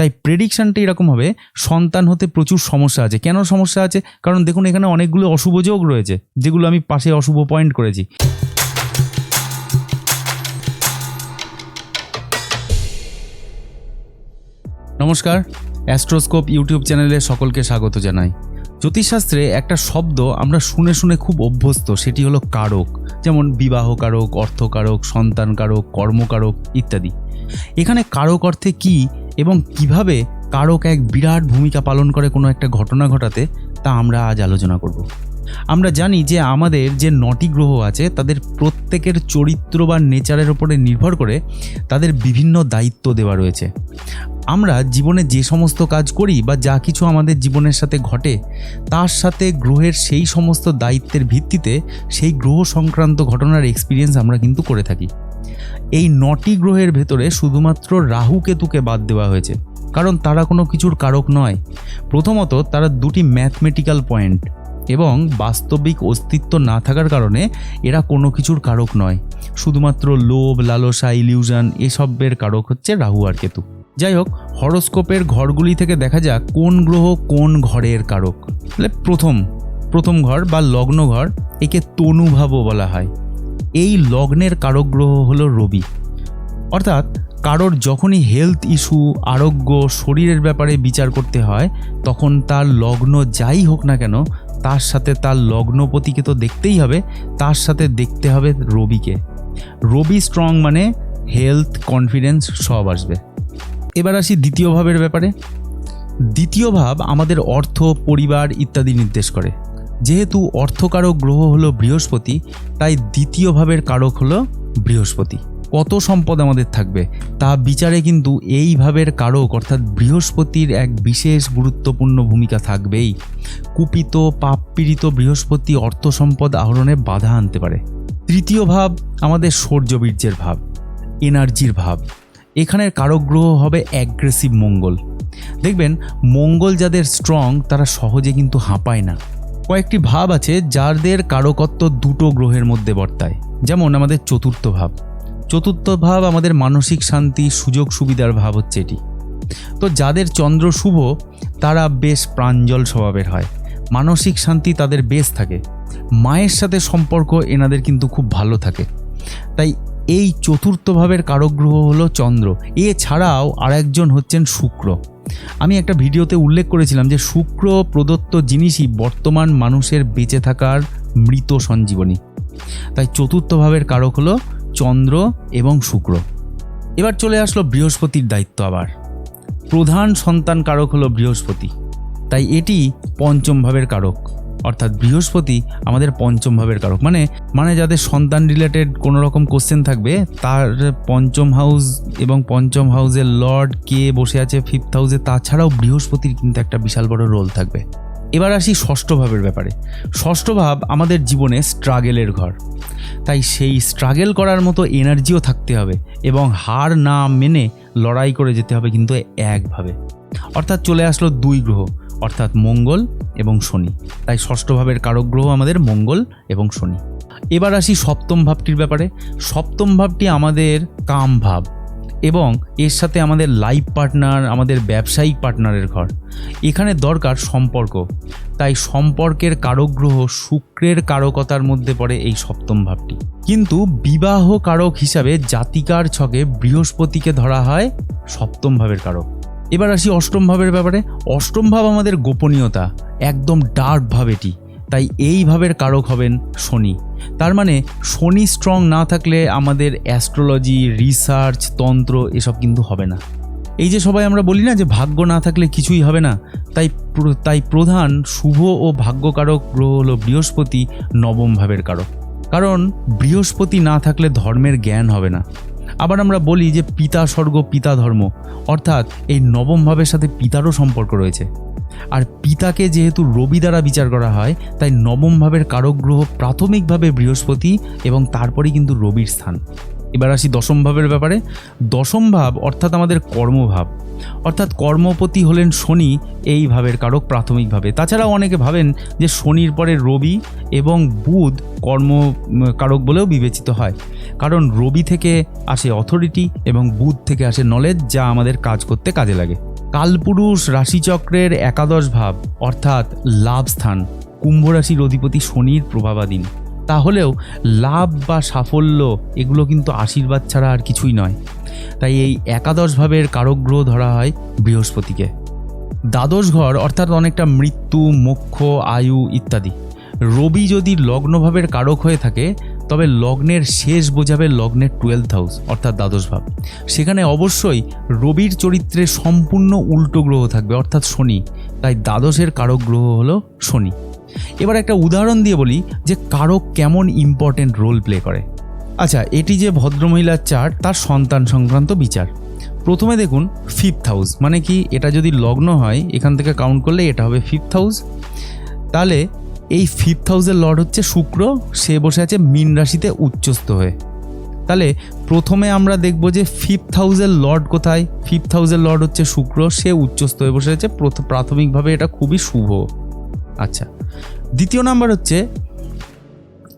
তাই প্রেডিকশানটা এরকম হবে, সন্তান হতে প্রচুর সমস্যা আছে। কেন সমস্যা আছে? কারণ দেখুন, এখানে অনেকগুলো অশুভ যোগ রয়েছে, যেগুলো আমি পাশে অশুভ পয়েন্ট করেছি। নমস্কার অ্যাস্ট্রোস্কোপ ইউটিউব চ্যানেলে সকলকে স্বাগত জানাই। জ্যোতিষশাস্ত্রে একটা শব্দ আমরা শুনে শুনে খুব অভ্যস্ত, সেটি হলো কারক। যেমন বিবাহ কারক, অর্থকারক, সন্তান কারক, কর্মকারক ইত্যাদি। এখানে কারক অর্থে কি? এবং কীভাবে কারক এক বিরাট ভূমিকা পালন করে কোনো একটা ঘটনা ঘটাতে, তা আমরা আজ আলোচনা করব। আমরা জানি যে আমাদের যে নটি গ্রহ আছে, তাদের প্রত্যেকের চরিত্র বা নেচারের ওপরে নির্ভর করে তাদের বিভিন্ন দায়িত্ব দেওয়া রয়েছে। আমরা জীবনে যে সমস্ত কাজ করি বা যা কিছু আমাদের জীবনের সাথে ঘটে, তার সাথে গ্রহের সেই সমস্ত দায়িত্বের ভিত্তিতে সেই গ্রহ সংক্রান্ত ঘটনার এক্সপিরিয়েন্স আমরা কিন্তু করে থাকি। এই নটি গ্রহের ভেতরে শুধুমাত্র রাহু কেতুকে বাদ দেওয়া হয়েছে, কারণ তারা কোনো কিছুর কারক নয়। প্রথমত, তারা দুটি ম্যাথমেটিক্যাল পয়েন্ট এবং বাস্তবিক অস্তিত্ব না থাকার কারণে এরা কোনো কিছুর কারক নয়। শুধুমাত্র লোভ, লালসা, ইলিউশন এসবের কারক হচ্ছে রাহু আর কেতু। যাই হোক, হরোস্কোপের ঘরগুলি থেকে দেখা যাক কোন গ্রহ কোন ঘরের কারক। প্রথম প্রথম ঘর বা লগ্ন ঘর একে তনুভাবও বলা হয়। এই লগ্নের কারক গ্রহ হলো রবি। অর্থাৎ কারোর যখনই হেলথ ইস্যু আরোগ্য, শরীরের ব্যাপারে বিচার করতে হয়, তখন তার লগ্ন যাই হোক না কেন, তার সাথে তার লগ্নপতিকে তো দেখতেই হবে, তার সাথে দেখতে হবে রবিকে। রবি স্ট্রং মানে হেলথ কনফিডেন্স সব আসবে। এবার আসি দ্বিতীয় ভাবের ব্যাপারে। দ্বিতীয় ভাব আমাদের অর্থ, পরিবার ইত্যাদি নির্দেশ করে। যেহেতু অর্থকারক গ্রহ হলো বৃহস্পতি, তাই দ্বিতীয় ভাবের কারক হলো বৃহস্পতি। কত সম্পদ আমাদের থাকবে? তা বিচারে কিন্তু এই ভাবের কারক, অর্থাৎ বৃহস্পতির এক বিশেষ গুরুত্বপূর্ণ ভূমিকা থাকবেই। কুপিত, পাপপীড়িত বৃহস্পতি অর্থ সম্পদ আহরণে বাধা আনতে পারে। তৃতীয় ভাব আমাদের সৌর্যবীর্যের ভাব, এনার্জির ভাব। এখানের কারক গ্রহ হবে অ্যাগ্রেসিভ মঙ্গল। দেখবেন, মঙ্গল যাদের স্ট্রং, তারা সহজে কিন্তু হাঁপায় না। কয়েকটি ভাব আছে যাদের কারকত্ব দুটো গ্রহের মধ্যে বর্তায়। যেমন আমাদের চতুর্থ ভাব। চতুর্থ ভাব আমাদের মানসিক শান্তি, সুযোগ সুবিধার ভাব হচ্ছে এটি। তো যাদের চন্দ্র শুভ, তারা বেশ প্রাঞ্জল স্বভাবের হয়। মানসিক শান্তি তাদের বেশ থাকে। মায়ের সাথে সম্পর্ক এনাদের কিন্তু খুব ভালো থাকে। তাই এই চতুর্থ ভাবের কারক গ্রহ হলো চন্দ্র। এছাড়াও আরেকজন হচ্ছেন শুক্র। আমি একটা ভিডিওতে উল্লেখ করেছিলাম যে শুক্র প্রদত্ত জিনিসই বর্তমান মানুষের বেঁচে থাকার মৃত সঞ্জীবনী। তাই চতুর্থ ভাবের কারক হলো চন্দ্র এবং শুক্র। এবার চলে আসলো বৃহস্পতির দায়িত্ব আবার। প্রধান সন্তান কারক হলো বৃহস্পতি। তাই এটি পঞ্চম ভাবের কারক। অর্থাৎ বৃহস্পতি আমাদের পঞ্চম ভাবের কারক। মানে মানে যাদের সন্তান রিলেটেড কোনো রকম কোশ্চেন থাকবে, তার পঞ্চম হাউস এবং পঞ্চম হাউসের লর্ড কে বসে আছে ফিফথ হাউসে তাছাড়াও বৃহস্পতির কিন্তু একটা বিশাল বড় রোল থাকবে। এবার আসি ষষ্ঠ ভাবের ব্যাপারে। ষষ্ঠ ভাব আমাদের জীবনে স্ট্রাগেলের ঘর। তাই সেই স্ট্রাগেল করার মতো এনার্জিও থাকতে হবে এবং হার না মেনে লড়াই করে যেতে হবে কিন্তু একভাবে অর্থাৎ চলে আসলো দুই গ্রহ। অর্থাৎ মঙ্গল এবং শনি। তাই ষষ্ঠ ভাবের কারক গ্রহ আমাদের মঙ্গল এবং শনি। এবার আসি সপ্তম ভাবটির ব্যাপারে। সপ্তম ভাবটি আমাদের কাম ভাব এবং এর সাথে আমাদের লাইফ পার্টনার আমাদের ব্যবসায়িক পার্টনারের ঘর। এখানে দরকার সম্পর্ক। তাই সম্পর্কের কারক গ্রহ শুক্রের কারকতার মধ্যে পড়ে এই সপ্তম ভাবটি। কিন্তু বিবাহ কারক হিসাবে জাতিকার ছকে বৃহস্পতিকে ধরা হয় সপ্তম ভাবের কারক। এবার আসি অষ্টম ভাবের ব্যাপারে। অষ্টম ভাব আমাদের গোপনীয়তা, একদম ডার্ক ভাব এটি। তাই এই ভাবের কারক হবেন শনি। তার মানে শনি স্ট্রং না থাকলে আমাদের অ্যাস্ট্রোলজি রিসার্চ তন্ত্র এসব কিন্তু হবে না। এই যে সবাই আমরা বলি না যে ভাগ্য না থাকলে কিছুই হবে না, তাই তাই প্রধান শুভ ও ভাগ্যকারক গ্রহ হল বৃহস্পতি, নবম ভাবের কারক। কারণ বৃহস্পতি না থাকলে ধর্মের জ্ঞান হবে না। আবার আমরা বলি যে পিতা স্বর্গ, পিতা ধর্ম। অর্থাৎ এই নবম ভাবের সাথে পিতারও সম্পর্ক রয়েছে। আর পিতাকে যেহেতু রবি দ্বারা বিচার করা হয়, তাই নবম ভাবের কারক গ্রহ প্রাথমিকভাবে বৃহস্পতি এবং তারপরেই কিন্তু রবির স্থান। এবার আসি দশম ভাবের ব্যাপারে। দশম ভাব অর্থাৎ আমাদের কর্মভাব। অর্থাৎ কর্মপতি হলেন শনি, এই ভাবের কারক প্রাথমিকভাবে তাছাড়াও অনেকে ভাবেন যে শনির পরে রবি এবং বুধ কর্ম কারক বলেও বিবেচিত হয়। কারণ রবি থেকে আসে অথরিটি এবং বুধ থেকে আসে নলেজ যা আমাদের কাজ করতে কাজে লাগে। কালপুরুষ রাশিচক্রের একাদশ ভাব অর্থাৎ লাভ স্থান। কুম্ভ রাশির অধিপতি শনির প্রভাবাধীন। তাহলেও লাভ বা সাফল্য, এগুলো কিন্তু আশীর্বাদ ছাড়া আর কিছুই নয়। তাই এই একাদশ ভাবের কারক গ্রহ ধরা হয় বৃহস্পতিকে। দ্বাদশ ঘর অর্থাৎ অনেকটা মৃত্যু, মোক্ষ, আয়ু ইত্যাদি। রবি যদি লগ্নভাবের কারক হয়ে থাকে, তবে লগ্নের শেষ বোঝাবে লগ্নের টুয়েলথ হাউস অর্থাৎ দ্বাদশ ভাব। সেখানে অবশ্যই রবির চরিত্রে সম্পূর্ণ উল্টো গ্রহ থাকবে, অর্থাৎ শনি। তাই দ্বাদশের কারক গ্রহ হলো শনি। এবার একটা উদাহরণ দিয়ে বলি যে কারও কেমন ইম্পর্টেন্ট রোল প্লে করে। আচ্ছা এটি যে ভদ্রমহিলার চার্ট তার সন্তান সংক্রান্ত বিচার। প্রথমে দেখুন ফিফথ হাউস মানে কি এটা যদি লগ্ন হয়, এখান থেকে কাউন্ট করলে এটা হবে ফিফথ হাউস তাহলে এই ফিফথ হাউসের লর্ড হচ্ছে শুক্র, সে বসে আছে মীন রাশিতে উচ্চস্থ হয়ে। তাহলে প্রথমে আমরা দেখব যে ফিফথ হাউসের লর্ড কোথায়? ফিফথ হাউসের লর্ড হচ্ছে শুক্র, সে উচ্চস্থ হয়ে বসে আছে। প্রথ- প্রাথমিকভাবে এটা খুবই শুভ। আচ্ছা। দ্বিতীয় নাম্বার হচ্ছে,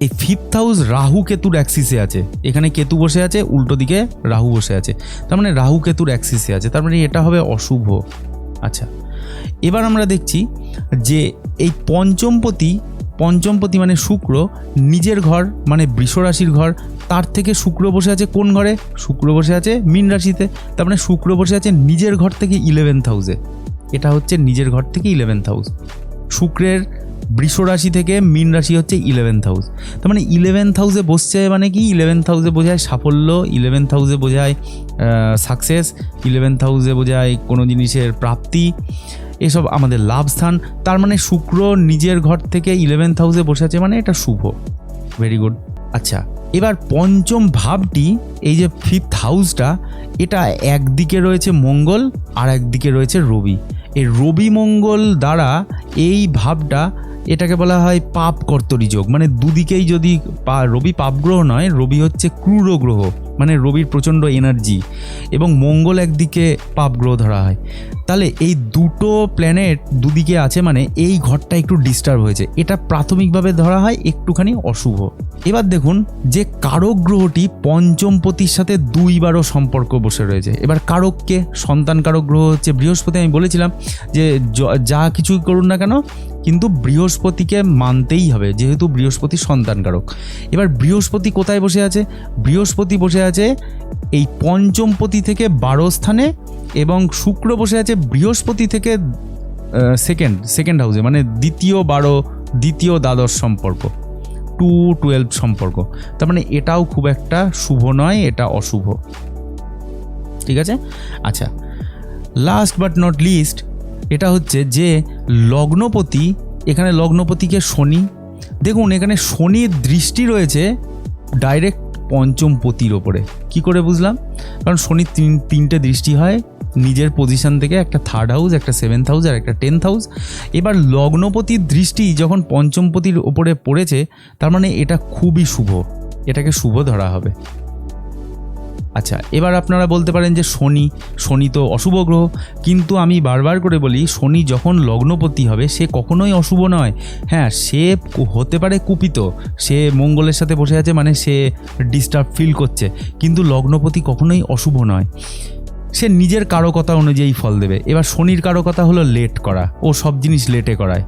এই ফিফথ হাউস রাহু কেতুর অ্যাক্সিসে আছে। এখানে কেতু বসে আছে, উল্টো দিকে রাহু বসে আছে। তার মানে রাহু কেতুর অ্যাক্সিসে আছে। তার মানে এটা হবে অশুভ। আচ্ছা। এবার আমরা দেখছি যে এই পঞ্চমপতি পঞ্চমপতি মানে শুক্র, নিজের ঘর মানে বৃষ রাশির ঘর, তার থেকে শুক্র বসে আছে কোন ঘরে? শুক্র বসে আছে মীন রাশিতে। তার মানে শুক্র বসে আছে নিজের ঘর থেকে ইলেভেন্থ হাউসে এটা হচ্ছে নিজের ঘর থেকে ইলেভেন্থ হাউস শুক্রের বৃষ রাশি থেকে মীন রাশি হচ্ছে ইলেভেন্থ হাউস তার মানে ইলেভেন্থ হাউসে বসছে মানে কি? ইলেভেন্থ হাউসে বোঝায় সাফল্য ইলেভেন্থ হাউসে বোঝায় সাকসেস ইলেভেন্থ হাউসে বোঝায় কোনো জিনিসের প্রাপ্তি, এসব আমাদের লাভ স্থান। তার মানে শুক্র নিজের ঘর থেকে ইলেভেন্থ হাউসে বসে আছে মানে এটা শুভ। ভেরি গুড আচ্ছা এবার পঞ্চম ভাবটি, এই যে ফিফথ হাউসটা এটা একদিকে রয়েছে মঙ্গল আর একদিকে রয়েছে রবি। এই রবি মঙ্গল দ্বারা এই ভাবটা এটাকে বলা হয় পাপ কর্তরী যোগ। মানে দুদিকেই যদি রবি পাপ গ্রহ নয়, রবি হচ্ছে ক্রূর গ্রহ। মানে রবির প্রচণ্ড এনার্জি এবং মঙ্গল একদিকে পাপ গ্রহ ধরা হয়। তাহলে এই দুটো প্ল্যানেট দুদিকে আছে মানে এই ঘরটা একটু ডিস্টার্ব হয়েছে। এটা প্রাথমিকভাবে ধরা হয় একটুখানি অশুভ। এবার দেখুন যে কারক গ্রহটি পঞ্চম পতির সাথে দুইবারও সম্পর্ক বসে রয়েছে। এবার কারককে সন্তান কারক গ্রহ হচ্ছে বৃহস্পতি। আমি বলেছিলাম যে, যা কিছুই করুন না কেন, কিন্তু বৃহস্পতিকে মানতেই হবে, যেহেতু বৃহস্পতি সন্তান কারক। এবার বৃহস্পতি কোথায় বসে আছে? বৃহস্পতি বসে আছে এই পঞ্চমপতি থেকে বারো স্থানে এবং শুক্র বসে আছে বৃহস্পতি থেকে সেকেন্ড সেকেন্ড হাউসে মানে দ্বিতীয় বারো, দ্বিতীয় দ্বাদশ সম্পর্ক টু টুয়েলভ সম্পর্ক। তার মানে এটাও খুব একটা শুভ নয়, এটা অশুভ। ঠিক আছে? আচ্ছা লাস্ট বাট নট লিস্ট এটা হচ্ছে যে লগ্নপতি, এখানে লগ্নপতিকে শনি, দেখুন এখানে শনির দৃষ্টি রয়েছে ডাইরেক্ট পঞ্চম পতির ওপরে। কি করে বুঝলাম? কারণ শনির তিন তিনটে দৃষ্টি হয়, নিজের পজিশন থেকে একটা থার্ড হাউস একটা সেভেন্থ হাউস আর একটা টেন্থ হাউস এবার লগ্নপতির দৃষ্টি যখন পঞ্চমপতির ওপরে পড়েছে, তার মানে এটা খুবই শুভ। এটাকে শুভ ধরা হবে। আচ্ছা এবার আপনারা বলতে পারেন যে শনি শনি তো অশুভ গ্রহ, কিন্তু আমি বারবার করে বলি, শনি যখন লগ্নপতি হবে, সে কখনোই অশুভ নয়। হ্যাঁ সে হতে পারে কুপিত, সে মঙ্গলের সাথে বসে আছে মানে সে ডিস্টার্ব ফিল করছে, কিন্তু লগ্নপতি কখনোই অশুভ নয়। সে নিজের কারকতা অনুযায়ী ফল দেবে। এবার শনির কারকতা হলো লেট করা। ও সব জিনিস লেটে করায়।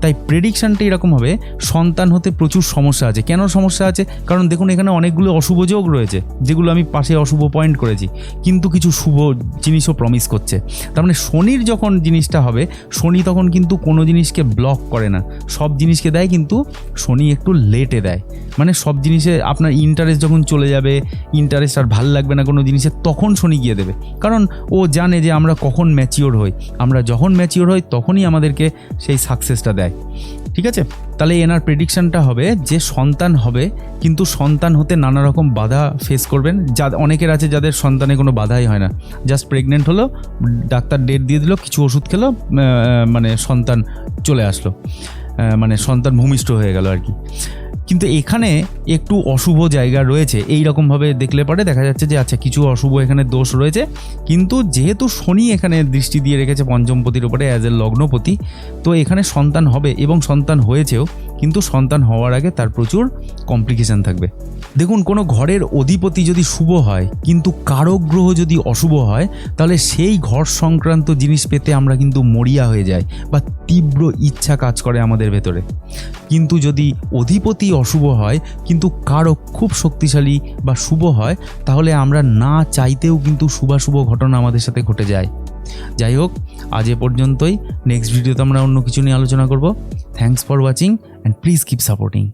তাই প্রেডিকশানটা এরকম হবে, সন্তান হতে প্রচুর সমস্যা আছে। কেন সমস্যা আছে? কারণ দেখুন, এখানে অনেকগুলো অশুভ যোগ রয়েছে, যেগুলো আমি পাশে অশুভ পয়েন্ট করেছি। কিন্তু কিছু শুভ জিনিসও প্রমিস করছে। তার মানে শনির যখন জিনিসটা হবে, শনি তখন কিন্তু কোনো জিনিসকে ব্লক করে না। সব জিনিসকে দেয় কিন্তু শনি একটু লেটে দেয়। মানে সব জিনিসে আপনার ইন্টারেস্ট যখন চলে যাবে ইন্টারেস্ট আর ভালো লাগবে না কোনো জিনিসে, তখন শনি গিয়ে দেবে। কারণ ও জানে যে আমরা কখন ম্যাচিওর হই। আমরা যখন ম্যাচিওর হই, তখনই আমাদেরকে সেই সাকসেসটা দেয়। ঠিক আছে? তাহলে এনার প্রেডিকশনটা হবে যে সন্তান হবে, কিন্তু সন্তান হতে নানা রকম বাধা ফেস করবেন। যা, অনেকের আছে যাদের সন্তানে কোনো বাধাই হয় না। জাস্ট প্রেগনেন্ট হলো, ডাক্তার ডেট দিয়ে দিল, কিছু ওষুধ খেলো মানে সন্তান চলে আসলো। মানে সন্তান ভূমিষ্ঠ হয়ে গেল আর কি। কিন্তু এখানে একটু অশুভ জায়গা রয়েছে। এই রকমভাবে দেখলে পরে দেখা যাচ্ছে যে আচ্ছা কিছু অশুভ এখানে দোষ রয়েছে। কিন্তু যেহেতু শনি এখানে দৃষ্টি দিয়ে রেখেছে পঞ্চমপতির উপরে অ্যাজ এ লগ্নপতি, তো এখানে সন্তান হবে এবং সন্তান হয়েছেও, কিন্তু সন্তান হওয়ার আগে তার প্রচুর কমপ্লিকেশান থাকবে। দেখুন, কোনো ঘরের অধিপতি যদি শুভ হয়, কিন্তু কারক গ্রহ যদি অশুভ হয়, তাহলে সেই ঘর সংক্রান্ত জিনিস পেতে আমরা কিন্তু মরিয়া হয়ে যাই বা তীব্র ইচ্ছা কাজ করে আমাদের ভেতরে। কিন্তু যদি অধিপতি অশুভ হয়, কিন্তু কারক খুব শক্তিশালী বা শুভ হয়, তাহলে আমরা না চাইতেও কিন্তু শুভাশুভ ঘটনা আমাদের সাথে ঘটে যায়। যাই হোক, আজ এ পর্যন্তই। নেক্সট ভিডিওতে আমরা অন্য কিছু নিয়ে আলোচনা করব। Thanks for watching and please keep supporting